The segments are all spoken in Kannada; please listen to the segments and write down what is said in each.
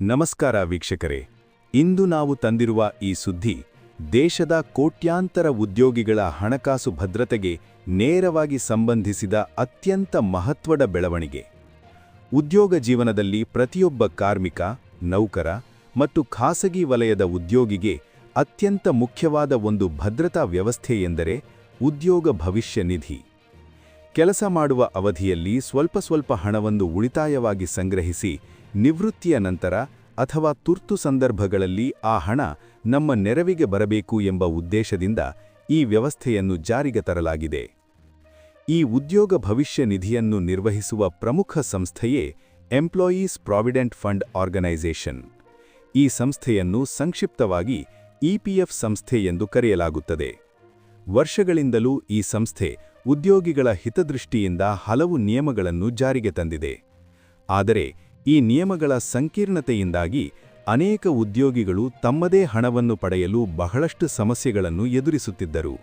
ನಮಸ್ಕಾರ ವೀಕ್ಷಕರೇ. ಇಂದು ನಾವು ತಂದಿರುವ ಈ ಸುದ್ದಿ, ದೇಶದ ಕೋಟ್ಯಾಂತರ ಉದ್ಯೋಗಿಗಳ ಹಣಕಾಸು ಭದ್ರತೆಗೆ ನೇರವಾಗಿ ಸಂಬಂಧಿಸಿದ ಅತ್ಯಂತ ಮಹತ್ವದ ಬೆಳವಣಿಗೆ. ಉದ್ಯೋಗ ಜೀವನದಲ್ಲಿ ಪ್ರತಿಯೊಬ್ಬ ಕಾರ್ಮಿಕ, ನೌಕರ ಮತ್ತು ಖಾಸಗಿ ವಲಯದ ಉದ್ಯೋಗಿಗೆ ಅತ್ಯಂತ ಮುಖ್ಯವಾದ ಒಂದು ಭದ್ರತಾ ವ್ಯವಸ್ಥೆ ಎಂದರೆ ಉದ್ಯೋಗ ಭವಿಷ್ಯ ನಿಧಿ. ಕೆಲಸ ಮಾಡುವ ಅವಧಿಯಲ್ಲಿ ಸ್ವಲ್ಪ ಸ್ವಲ್ಪ ಹಣವನ್ನು ಉಳಿತಾಯವಾಗಿ ಸಂಗ್ರಹಿಸಿ ನಿವೃತ್ತಿಯ ನಂತರ ಅಥವಾ ತುರ್ತು ಸಂದರ್ಭಗಳಲ್ಲಿ ಆ ಹಣ ನಮ್ಮ ನೆರವಿಗೆ ಬರಬೇಕು ಎಂಬ ಉದ್ದೇಶದಿಂದ ಈ ವ್ಯವಸ್ಥೆಯನ್ನು ಜಾರಿಗೆ ತರಲಾಗಿದೆ. ಈ ಉದ್ಯೋಗ ಭವಿಷ್ಯ ನಿಧಿಯನ್ನು ನಿರ್ವಹಿಸುವ ಪ್ರಮುಖ ಸಂಸ್ಥೆಯೇ ಎಂಪ್ಲಾಯೀಸ್ ಪ್ರಾವಿಡೆಂಟ್ ಫಂಡ್ ಆರ್ಗನೈಸೇಷನ್ ಈ ಸಂಸ್ಥೆಯನ್ನು ಸಂಕ್ಷಿಪ್ತವಾಗಿ ಇಪಿಎಫ್ ಸಂಸ್ಥೆ ಎಂದು ಕರೆಯಲಾಗುತ್ತದೆ. ವರ್ಷಗಳಿಂದಲೂ ಈ ಸಂಸ್ಥೆ ಉದ್ಯೋಗಿಗಳ ಹಿತದೃಷ್ಟಿಯಿಂದ ಹಲವು ನಿಯಮಗಳನ್ನು ಜಾರಿಗೆ ತಂದಿದೆ. ಆದರೆ ಈ ನಿಯಮಗಳ ಸಂಕೀರ್ಣತೆಯಿಂದಾಗಿ ಅನೇಕ ಉದ್ಯೋಗಿಗಳು ತಮ್ಮದೇ ಹಣವನ್ನು ಪಡೆಯಲು ಬಹಳಷ್ಟು ಸಮಸ್ಯೆಗಳನ್ನು ಎದುರಿಸುತ್ತಿದ್ದರು.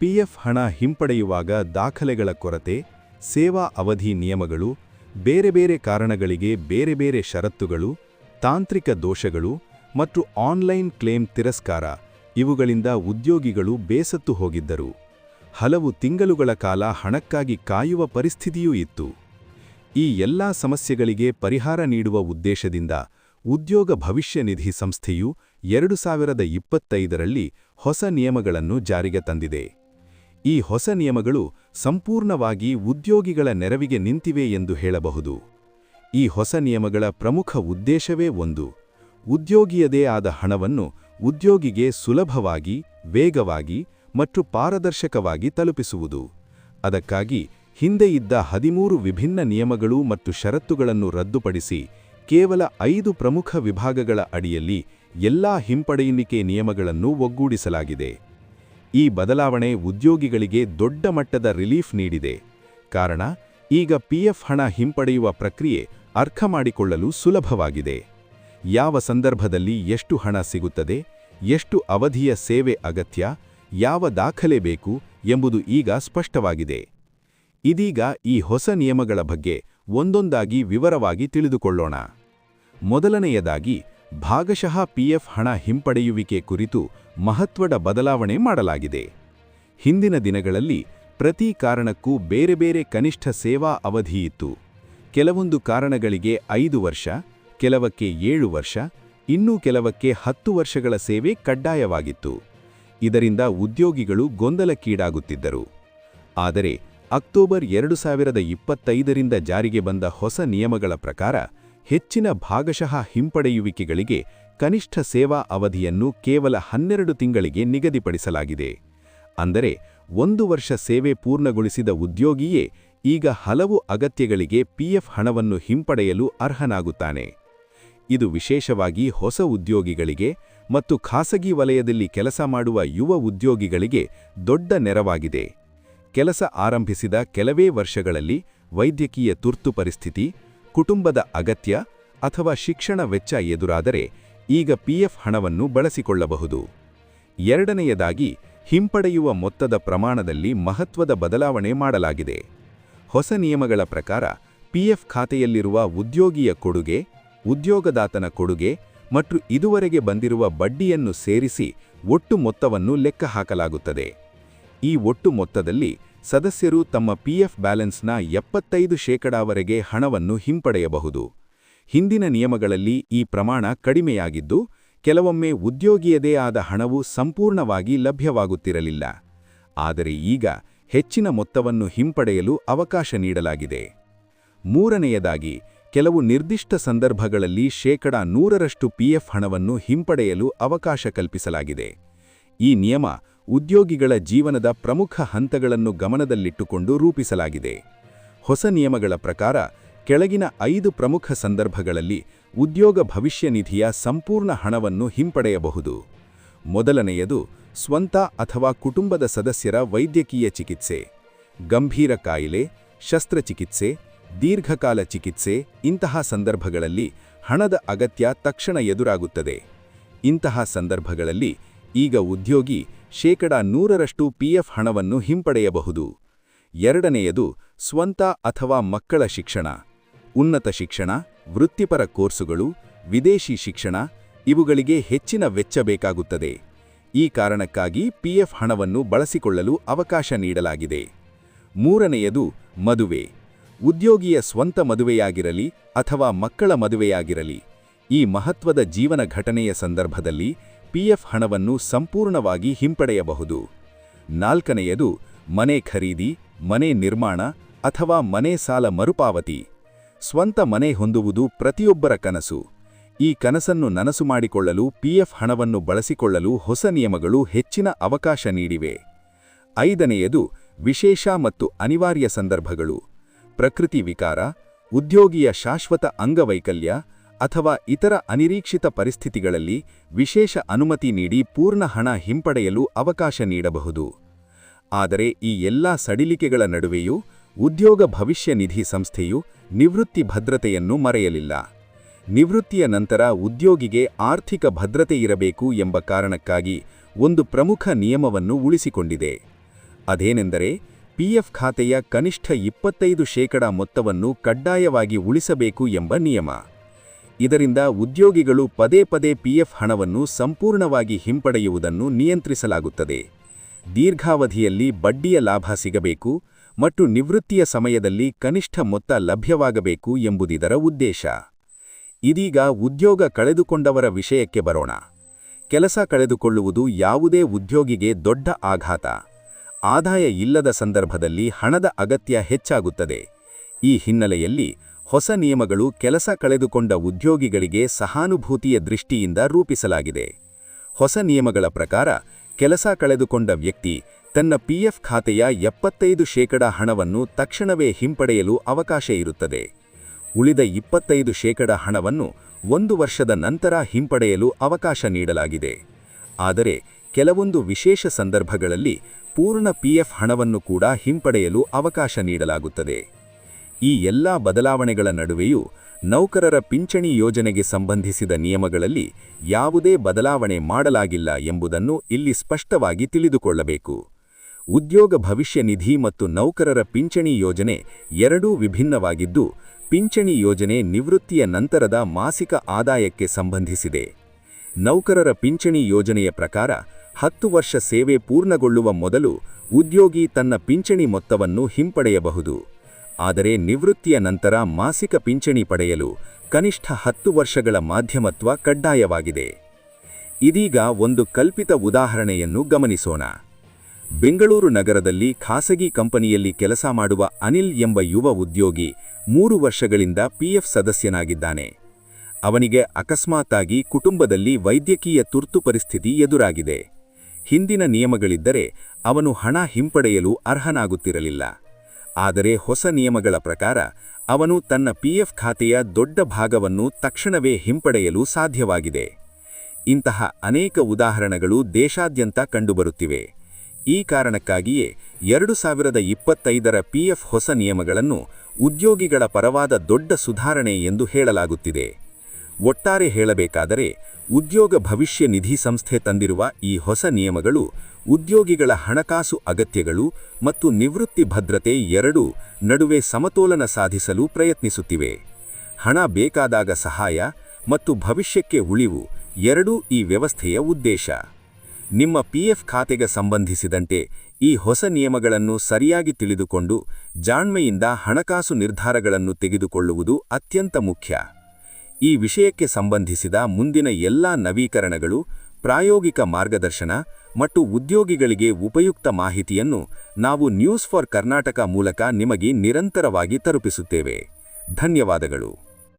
ಪಿಎಫ್ ಹಣ ಹಿಂಪಡೆಯುವಾಗ ದಾಖಲೆಗಳ ಕೊರತೆ, ಸೇವಾ ಅವಧಿ ನಿಯಮಗಳು, ಬೇರೆ ಬೇರೆ ಕಾರಣಗಳಿಗೆ ಬೇರೆ ಬೇರೆ ಷರತ್ತುಗಳು, ತಾಂತ್ರಿಕ ದೋಷಗಳು ಮತ್ತು ಆನ್ಲೈನ್ ಕ್ಲೇಮ್ ತಿರಸ್ಕಾರ ಇವುಗಳಿಂದ ಉದ್ಯೋಗಿಗಳು ಬೇಸತ್ತು ಹೋಗಿದ್ದರು. ಹಲವು ತಿಂಗಳುಗಳ ಕಾಲ ಹಣಕ್ಕಾಗಿ ಕಾಯುವ ಪರಿಸ್ಥಿತಿಯೂ ಇತ್ತು. ಈ ಎಲ್ಲಾ ಸಮಸ್ಯೆಗಳಿಗೆ ಪರಿಹಾರ ನೀಡುವ ಉದ್ದೇಶದಿಂದ ಉದ್ಯೋಗ ಭವಿಷ್ಯ ನಿಧಿ ಸಂಸ್ಥೆಯು ಎರಡು ಸಾವಿರದ ಇಪ್ಪತ್ತೈದರಲ್ಲಿ ಹೊಸ ನಿಯಮಗಳನ್ನು ಜಾರಿಗೆ ತಂದಿದೆ. ಈ ಹೊಸ ನಿಯಮಗಳು ಸಂಪೂರ್ಣವಾಗಿ ಉದ್ಯೋಗಿಗಳ ನೆರವಿಗೆ ನಿಂತಿವೆ ಎಂದು ಹೇಳಬಹುದು. ಈ ಹೊಸ ನಿಯಮಗಳ ಪ್ರಮುಖ ಉದ್ದೇಶವೇ ಒಂದು, ಉದ್ಯೋಗಿಯದೇ ಆದ ಹಣವನ್ನು ಉದ್ಯೋಗಿಗೆ ಸುಲಭವಾಗಿ, ವೇಗವಾಗಿ ಮತ್ತು ಪಾರದರ್ಶಕವಾಗಿ ತಲುಪಿಸುವುದು. ಅದಕ್ಕಾಗಿ ಹಿಂದೆ ಇದ್ದ ಹದಿಮೂರು ವಿಭಿನ್ನ ನಿಯಮಗಳು ಮತ್ತು ಷರತ್ತುಗಳನ್ನು ರದ್ದುಪಡಿಸಿ ಕೇವಲ ಐದು ಪ್ರಮುಖ ವಿಭಾಗಗಳ ಅಡಿಯಲ್ಲಿ ಎಲ್ಲಾ ಹಿಂಪಡೆಯುವಿಕೆ ನಿಯಮಗಳನ್ನು ಒಗ್ಗೂಡಿಸಲಾಗಿದೆ. ಈ ಬದಲಾವಣೆ ಉದ್ಯೋಗಿಗಳಿಗೆ ದೊಡ್ಡ ಮಟ್ಟದ ರಿಲೀಫ್ ನೀಡಿದೆ. ಕಾರಣ, ಈಗ ಪಿಎಫ್ ಹಣ ಹಿಂಪಡೆಯುವ ಪ್ರಕ್ರಿಯೆ ಅರ್ಥ ಮಾಡಿಕೊಳ್ಳಲು ಸುಲಭವಾಗಿದೆ. ಯಾವ ಸಂದರ್ಭದಲ್ಲಿ ಎಷ್ಟು ಹಣ ಸಿಗುತ್ತದೆ, ಎಷ್ಟು ಅವಧಿಯ ಸೇವೆ ಅಗತ್ಯ, ಯಾವ ದಾಖಲೆ ಬೇಕು ಎಂಬುದು ಈಗ ಸ್ಪಷ್ಟವಾಗಿದೆ. ಇದೀಗ ಈ ಹೊಸ ನಿಯಮಗಳ ಬಗ್ಗೆ ಒಂದೊಂದಾಗಿ ವಿವರವಾಗಿ ತಿಳಿದುಕೊಳ್ಳೋಣ. ಮೊದಲನೆಯದಾಗಿ, ಭಾಗಶಃ ಪಿಎಫ್ ಹಣ ಹಿಂಪಡೆಯುವಿಕೆ ಕುರಿತು ಮಹತ್ವದ ಬದಲಾವಣೆ ಮಾಡಲಾಗಿದೆ. ಹಿಂದಿನ ದಿನಗಳಲ್ಲಿ ಪ್ರತಿ ಕಾರಣಕ್ಕೂ ಬೇರೆ ಬೇರೆ ಕನಿಷ್ಠ ಸೇವಾ ಅವಧಿಯಿತ್ತು ಕೆಲವೊಂದು ಕಾರಣಗಳಿಗೆ ಐದು ವರ್ಷ, ಕೆಲವಕ್ಕೆ ಏಳು ವರ್ಷ, ಇನ್ನೂ ಕೆಲವಕ್ಕೆ ಹತ್ತು ವರ್ಷಗಳ ಸೇವೆ ಕಡ್ಡಾಯವಾಗಿತ್ತು. ಇದರಿಂದ ಉದ್ಯೋಗಿಗಳು ಗೊಂದಲಕ್ಕೀಡಾಗುತ್ತಿದ್ದರು. ಆದರೆ ಅಕ್ಟೋಬರ್ ಎರಡು ಸಾವಿರದ ಇಪ್ಪತ್ತೈದರಿಂದ ಜಾರಿಗೆ ಬಂದ ಹೊಸ ನಿಯಮಗಳ ಪ್ರಕಾರ, ಹೆಚ್ಚಿನ ಭಾಗಶಃ ಹಿಂಪಡೆಯುವಿಕೆಗಳಿಗೆ ಕನಿಷ್ಠ ಸೇವಾ ಅವಧಿಯನ್ನು ಕೇವಲ ಹನ್ನೆರಡು ತಿಂಗಳಿಗೆ ನಿಗದಿಪಡಿಸಲಾಗಿದೆ. ಅಂದರೆ, ಒಂದು ವರ್ಷ ಸೇವೆ ಪೂರ್ಣಗೊಳಿಸಿದ ಉದ್ಯೋಗಿಯೇ ಈಗ ಹಲವು ಅಗತ್ಯಗಳಿಗೆ ಪಿಎಫ್ ಹಣವನ್ನು ಹಿಂಪಡೆಯಲು ಅರ್ಹನಾಗುತ್ತಾನೆ. ಇದು ವಿಶೇಷವಾಗಿ ಹೊಸ ಉದ್ಯೋಗಿಗಳಿಗೆ ಮತ್ತು ಖಾಸಗಿ ವಲಯದಲ್ಲಿ ಕೆಲಸ ಮಾಡುವ ಯುವ ಉದ್ಯೋಗಿಗಳಿಗೆ ದೊಡ್ಡ ನೆರವಾಗಿದೆ. ಕೆಲಸ ಆರಂಭಿಸಿದ ಕೆಲವೇ ವರ್ಷಗಳಲ್ಲಿ ವೈದ್ಯಕೀಯ ತುರ್ತು ಪರಿಸ್ಥಿತಿ, ಕುಟುಂಬದ ಅಗತ್ಯ ಅಥವಾ ಶಿಕ್ಷಣ ವೆಚ್ಚ ಎದುರಾದರೆ ಈಗ ಪಿಎಫ್ ಹಣವನ್ನು ಬಳಸಿಕೊಳ್ಳಬಹುದು. ಎರಡನೆಯದಾಗಿ, ಹಿಂಪಡೆಯುವ ಮೊತ್ತದ ಪ್ರಮಾಣದಲ್ಲಿ ಮಹತ್ವದ ಬದಲಾವಣೆ ಮಾಡಲಾಗಿದೆ. ಹೊಸ ನಿಯಮಗಳ ಪ್ರಕಾರ, ಪಿಎಫ್ ಖಾತೆಯಲ್ಲಿರುವ ಉದ್ಯೋಗಿಯ ಕೊಡುಗೆ, ಉದ್ಯೋಗದಾತನ ಕೊಡುಗೆ ಮತ್ತು ಇದುವರೆಗೆ ಬಂದಿರುವ ಬಡ್ಡಿಯನ್ನು ಸೇರಿಸಿ ಒಟ್ಟು ಮೊತ್ತವನ್ನು ಲೆಕ್ಕ ಹಾಕಲಾಗುತ್ತದೆ. ಈ ಒಟ್ಟು ಮೊತ್ತದಲ್ಲಿ ಸದಸ್ಯರು ತಮ್ಮ ಪಿಎಫ್ ಬ್ಯಾಲೆನ್ಸ್ನ ಎಪ್ಪತ್ತೈದು ಶೇಕಡಾವರೆಗೆ ಹಣವನ್ನು ಹಿಂಪಡೆಯಬಹುದು. ಹಿಂದಿನ ನಿಯಮಗಳಲ್ಲಿ ಈ ಪ್ರಮಾಣ ಕಡಿಮೆಯಾಗಿದ್ದು, ಕೆಲವೊಮ್ಮೆ ಉದ್ಯೋಗಿಯದೇ ಆದ ಹಣವು ಸಂಪೂರ್ಣವಾಗಿ ಲಭ್ಯವಾಗುತ್ತಿರಲಿಲ್ಲ. ಆದರೆ ಈಗ ಹೆಚ್ಚಿನ ಮೊತ್ತವನ್ನು ಹಿಂಪಡೆಯಲು ಅವಕಾಶ ನೀಡಲಾಗಿದೆ. ಮೂರನೆಯದಾಗಿ, ಕೆಲವು ನಿರ್ದಿಷ್ಟ ಸಂದರ್ಭಗಳಲ್ಲಿ ಶೇಕಡ ನೂರರಷ್ಟು ಪಿಎಫ್ ಹಣವನ್ನು ಹಿಂಪಡೆಯಲು ಅವಕಾಶ ಕಲ್ಪಿಸಲಾಗಿದೆ. ಈ ನಿಯಮ ಉದ್ಯೋಗಿಗಳ ಜೀವನದ ಪ್ರಮುಖ ಹಂತಗಳನ್ನು ಗಮನದಲ್ಲಿಟ್ಟುಕೊಂಡು ರೂಪಿಸಲಾಗಿದೆ. ಹೊಸ ನಿಯಮಗಳ ಪ್ರಕಾರ, ಕೆಳಗಿನ ಐದು ಪ್ರಮುಖ ಸಂದರ್ಭಗಳಲ್ಲಿ ಉದ್ಯೋಗ ಭವಿಷ್ಯ ನಿಧಿಯ ಸಂಪೂರ್ಣ ಹಣವನ್ನು ಹಿಂಪಡೆಯಬಹುದು. ಮೊದಲನೆಯದು, ಸ್ವಂತ ಅಥವಾ ಕುಟುಂಬದ ಸದಸ್ಯರ ವೈದ್ಯಕೀಯ ಚಿಕಿತ್ಸೆ. ಗಂಭೀರ ಕಾಯಿಲೆ, ಶಸ್ತ್ರಚಿಕಿತ್ಸೆ, ದೀರ್ಘಕಾಲ ಚಿಕಿತ್ಸೆ, ಇಂತಹ ಸಂದರ್ಭಗಳಲ್ಲಿ ಹಣದ ಅಗತ್ಯ ತಕ್ಷಣ ಎದುರಾಗುತ್ತದೆ. ಇಂತಹ ಸಂದರ್ಭಗಳಲ್ಲಿ ಈಗ ಉದ್ಯೋಗಿ ಶೇಕಡ ನೂರರಷ್ಟು ಪಿಎಫ್ ಹಣವನ್ನು ಹಿಂಪಡೆಯಬಹುದು. ಎರಡನೆಯದು, ಸ್ವಂತ ಅಥವಾ ಮಕ್ಕಳ ಶಿಕ್ಷಣ. ಉನ್ನತ ಶಿಕ್ಷಣ, ವೃತ್ತಿಪರ ಕೋರ್ಸುಗಳು, ವಿದೇಶಿ ಶಿಕ್ಷಣ, ಇವುಗಳಿಗೆ ಹೆಚ್ಚಿನ ವೆಚ್ಚ ಬೇಕಾಗುತ್ತದೆ. ಈ ಕಾರಣಕ್ಕಾಗಿ ಪಿಎಫ್ ಹಣವನ್ನು ಬಳಸಿಕೊಳ್ಳಲು ಅವಕಾಶ ನೀಡಲಾಗಿದೆ. ಮೂರನೆಯದು, ಮದುವೆ. ಉದ್ಯೋಗಿಯ ಸ್ವಂತ ಮದುವೆಯಾಗಿರಲಿ ಅಥವಾ ಮಕ್ಕಳ ಮದುವೆಯಾಗಿರಲಿ, ಈ ಮಹತ್ವದ ಜೀವನ ಘಟನೆಯ ಸಂದರ್ಭದಲ್ಲಿ ಪಿಎಫ್ ಹಣವನ್ನು ಸಂಪೂರ್ಣವಾಗಿ ಹಿಂಪಡೆಯಬಹುದು. ನಾಲ್ಕನೆಯದು, ಮನೆ ಖರೀದಿ, ಮನೆ ನಿರ್ಮಾಣ ಅಥವಾ ಮನೆ ಸಾಲ ಮರುಪಾವತಿ. ಸ್ವಂತ ಮನೆ ಹೊಂದುವುದು ಪ್ರತಿಯೊಬ್ಬರ ಕನಸು. ಈ ಕನಸನ್ನು ನನಸು ಮಾಡಿಕೊಳ್ಳಲು ಪಿಎಫ್ ಹಣವನ್ನು ಬಳಸಿಕೊಳ್ಳಲು ಹೊಸ ನಿಯಮಗಳು ಹೆಚ್ಚಿನ ಅವಕಾಶ ನೀಡಿವೆ. ಐದನೆಯದು, ವಿಶೇಷ ಮತ್ತು ಅನಿವಾರ್ಯ ಸಂದರ್ಭಗಳು. ಪ್ರಕೃತಿ ವಿಕಾರ, ಉದ್ಯೋಗಿಯ ಶಾಶ್ವತ ಅಂಗವೈಕಲ್ಯ ಅಥವಾ ಇತರ ಅನಿರೀಕ್ಷಿತ ಪರಿಸ್ಥಿತಿಗಳಲ್ಲಿ ವಿಶೇಷ ಅನುಮತಿ ನೀಡಿ ಪೂರ್ಣ ಹಣ ಹಿಂಪಡೆಯಲು ಅವಕಾಶ ನೀಡಬಹುದು. ಆದರೆ ಈ ಎಲ್ಲಾ ಸಡಿಲಿಕೆಗಳ ನಡುವೆಯೂ ಉದ್ಯೋಗ ಭವಿಷ್ಯ ನಿಧಿ ಸಂಸ್ಥೆಯು ನಿವೃತ್ತಿ ಭದ್ರತೆಯನ್ನು ಮರೆಯಲಿಲ್ಲ. ನಿವೃತ್ತಿಯ ನಂತರ ಉದ್ಯೋಗಿಗೆ ಆರ್ಥಿಕ ಭದ್ರತೆ ಇರಬೇಕು ಎಂಬ ಕಾರಣಕ್ಕಾಗಿ ಒಂದು ಪ್ರಮುಖ ನಿಯಮವನ್ನು ಉಳಿಸಿಕೊಂಡಿದೆ. ಅದೇನೆಂದರೆ ಪಿಎಫ್ ಖಾತೆಯ ಕನಿಷ್ಠ ಇಪ್ಪತ್ತೈದು ಶೇಕಡಾ ಮೊತ್ತವನ್ನು ಕಡ್ಡಾಯವಾಗಿ ಉಳಿಸಬೇಕು ಎಂಬ ನಿಯಮ. ಇದರಿಂದ ಉದ್ಯೋಗಿಗಳು ಪದೇ ಪದೇ ಪಿಎಫ್ ಹಣವನ್ನು ಸಂಪೂರ್ಣವಾಗಿ ಹಿಂಪಡೆಯುವುದನ್ನು ನಿಯಂತ್ರಿಸಲಾಗುತ್ತದೆ. ದೀರ್ಘಾವಧಿಯಲ್ಲಿ ಬಡ್ಡಿಯ ಲಾಭ ಸಿಗಬೇಕು ಮತ್ತು ನಿವೃತ್ತಿಯ ಸಮಯದಲ್ಲಿ ಕನಿಷ್ಠ ಮೊತ್ತ ಲಭ್ಯವಾಗಬೇಕು ಎಂಬುದಿದರ ಉದ್ದೇಶ. ಇದೀಗ ಉದ್ಯೋಗ ಕಳೆದುಕೊಂಡವರ ವಿಷಯಕ್ಕೆ ಬರೋಣ. ಕೆಲಸ ಕಳೆದುಕೊಳ್ಳುವುದು ಯಾವುದೇ ಉದ್ಯೋಗಿಗೆ ದೊಡ್ಡ ಆಘಾತ. ಆದಾಯ ಇಲ್ಲದ ಸಂದರ್ಭದಲ್ಲಿ ಹಣದ ಅಗತ್ಯ ಹೆಚ್ಚಾಗುತ್ತದೆ. ಈ ಹಿನ್ನೆಲೆಯಲ್ಲಿ ಹೊಸ ನಿಯಮಗಳು ಕೆಲಸ ಕಳೆದುಕೊಂಡ ಉದ್ಯೋಗಿಗಳಿಗೆ ಸಹಾನುಭೂತಿಯ ದೃಷ್ಟಿಯಿಂದ ರೂಪಿಸಲಾಗಿದೆ. ಹೊಸ ನಿಯಮಗಳ ಪ್ರಕಾರ, ಕೆಲಸ ಕಳೆದುಕೊಂಡ ವ್ಯಕ್ತಿ ತನ್ನ ಪಿಎಫ್ ಖಾತೆಯ ಎಪ್ಪತ್ತೈದು ಶೇಕಡ ಹಣವನ್ನು ತಕ್ಷಣವೇ ಹಿಂಪಡೆಯಲು ಅವಕಾಶ ಇರುತ್ತದೆ. ಉಳಿದ ಇಪ್ಪತ್ತೈದು ಶೇಕಡ ಹಣವನ್ನು ಒಂದು ವರ್ಷದ ನಂತರ ಹಿಂಪಡೆಯಲು ಅವಕಾಶ ನೀಡಲಾಗಿದೆ. ಆದರೆ, ಕೆಲವೊಂದು ವಿಶೇಷ ಸಂದರ್ಭಗಳಲ್ಲಿ ಪೂರ್ಣ ಪಿಎಫ್ ಹಣವನ್ನು ಕೂಡ ಹಿಂಪಡೆಯಲು ಅವಕಾಶ ನೀಡಲಾಗುತ್ತದೆ. ಈ ಎಲ್ಲಾ ಬದಲಾವಣೆಗಳ ನಡುವೆಯೂ ನೌಕರರ ಪಿಂಚಣಿ ಯೋಜನೆಗೆ ಸಂಬಂಧಿಸಿದ ನಿಯಮಗಳಲ್ಲಿ ಯಾವುದೇ ಬದಲಾವಣೆ ಮಾಡಲಾಗಿಲ್ಲ ಎಂಬುದನ್ನು ಇಲ್ಲಿ ಸ್ಪಷ್ಟವಾಗಿ ತಿಳಿದುಕೊಳ್ಳಬೇಕು. ಉದ್ಯೋಗ ಭವಿಷ್ಯ ನಿಧಿ ಮತ್ತು ನೌಕರರ ಪಿಂಚಣಿ ಯೋಜನೆ ಎರಡೂ ವಿಭಿನ್ನವಾಗಿದ್ದು, ಪಿಂಚಣಿ ಯೋಜನೆ ನಿವೃತ್ತಿಯ ನಂತರದ ಮಾಸಿಕ ಆದಾಯಕ್ಕೆ ಸಂಬಂಧಿಸಿದೆ. ನೌಕರರ ಪಿಂಚಣಿ ಯೋಜನೆಯ ಪ್ರಕಾರ ಹತ್ತು ವರ್ಷ ಸೇವೆ ಪೂರ್ಣಗೊಳ್ಳುವ ಮೊದಲು ಉದ್ಯೋಗಿ ತನ್ನ ಪಿಂಚಣಿ ಮೊತ್ತವನ್ನು ಹಿಂಪಡೆಯಬಹುದು. ಆದರೆ ನಿವೃತ್ತಿಯ ನಂತರ ಮಾಸಿಕ ಪಿಂಚಣಿ ಪಡೆಯಲು ಕನಿಷ್ಠ ಹತ್ತು ವರ್ಷಗಳ ಮಾಧ್ಯಮತ್ವ ಕಡ್ಡಾಯವಾಗಿದೆ. ಇದೀಗ ಒಂದು ಕಲ್ಪಿತ ಉದಾಹರಣೆಯನ್ನು ಗಮನಿಸೋಣ. ಬೆಂಗಳೂರು ನಗರದಲ್ಲಿ ಖಾಸಗಿ ಕಂಪನಿಯಲ್ಲಿ ಕೆಲಸ ಮಾಡುವ ಅನಿಲ್ ಎಂಬ ಯುವ ಉದ್ಯೋಗಿ ಮೂರು ವರ್ಷಗಳಿಂದ ಪಿಎಫ್ ಸದಸ್ಯನಾಗಿದ್ದಾನೆ. ಅವನಿಗೆ ಅಕಸ್ಮಾತ್ತಾಗಿ ಕುಟುಂಬದಲ್ಲಿ ವೈದ್ಯಕೀಯ ತುರ್ತು ಪರಿಸ್ಥಿತಿ ಎದುರಾಗಿದೆ. ಹಿಂದಿನ ನಿಯಮಗಳಿದ್ದರೆ ಅವನು ಹಣ ಹಿಂಪಡೆಯಲು ಅರ್ಹನಾಗುತ್ತಿರಲಿಲ್ಲ. ಆದರೆ ಹೊಸ ನಿಯಮಗಳ ಪ್ರಕಾರ, ಅವನು ತನ್ನ ಪಿಎಫ್ ಖಾತೆಯ ದೊಡ್ಡ ಭಾಗವನ್ನು ತಕ್ಷಣವೇ ಹಿಂಪಡೆಯಲು ಸಾಧ್ಯವಾಗಿದೆ. ಇಂತಹ ಅನೇಕ ಉದಾಹರಣೆಗಳು ದೇಶಾದ್ಯಂತ ಕಂಡುಬರುತ್ತಿವೆ. ಈ ಕಾರಣಕ್ಕಾಗಿಯೇ ಎರಡು ಸಾವಿರದ ಇಪ್ಪತ್ತೈದರ ಪಿಎಫ್ ಹೊಸ ನಿಯಮಗಳನ್ನು ಉದ್ಯೋಗಿಗಳ ಪರವಾದ ದೊಡ್ಡ ಸುಧಾರಣೆ ಎಂದು ಹೇಳಲಾಗುತ್ತಿದೆ. ಒಟ್ಟಾರೆ ಹೇಳಬೇಕಾದರೆ, ಉದ್ಯೋಗ ಭವಿಷ್ಯ ನಿಧಿ ಸಂಸ್ಥೆ ತಂದಿರುವ ಈ ಹೊಸ ನಿಯಮಗಳು ಉದ್ಯೋಗಿಗಳ ಹಣಕಾಸು ಅಗತ್ಯಗಳು ಮತ್ತು ನಿವೃತ್ತಿ ಭದ್ರತೆ ಎರಡೂ ನಡುವೆ ಸಮತೋಲನ ಸಾಧಿಸಲು ಪ್ರಯತ್ನಿಸುತ್ತಿವೆ. ಹಣ ಬೇಕಾದಾಗ ಸಹಾಯ ಮತ್ತು ಭವಿಷ್ಯಕ್ಕೆ ಉಳಿವು ಎರಡೂ ಈ ವ್ಯವಸ್ಥೆಯ ಉದ್ದೇಶ. ನಿಮ್ಮ ಪಿಎಫ್ ಖಾತೆಗೆ ಸಂಬಂಧಿಸಿದಂತೆ ಈ ಹೊಸ ನಿಯಮಗಳನ್ನು ಸರಿಯಾಗಿ ತಿಳಿದುಕೊಂಡು ಜಾಣ್ಮೆಯಿಂದ ಹಣಕಾಸು ನಿರ್ಧಾರಗಳನ್ನು ತೆಗೆದುಕೊಳ್ಳುವುದು ಅತ್ಯಂತ ಮುಖ್ಯ. ಈ ವಿಷಯಕ್ಕೆ ಸಂಬಂಧಿಸಿದ ಮುಂದಿನ ಎಲ್ಲಾ ನವೀಕರಣಗಳು ಪ್ರಾಯೋಗಿಕ ಮಾರ್ಗದರ್ಶನ ಮತ್ತು ಉದ್ಯೋಗಿಗಳಿಗೆ ಉಪಯುಕ್ತ ಮಾಹಿತಿಯನ್ನು ನಾವು ನ್ಯೂಸ್ ಫಾರ್ ಕರ್ನಾಟಕ ಮೂಲಕ ನಿಮಗೆ ನಿರಂತರವಾಗಿ ತಲುಪಿಸುತ್ತೇವೆ. ಧನ್ಯವಾದಗಳು.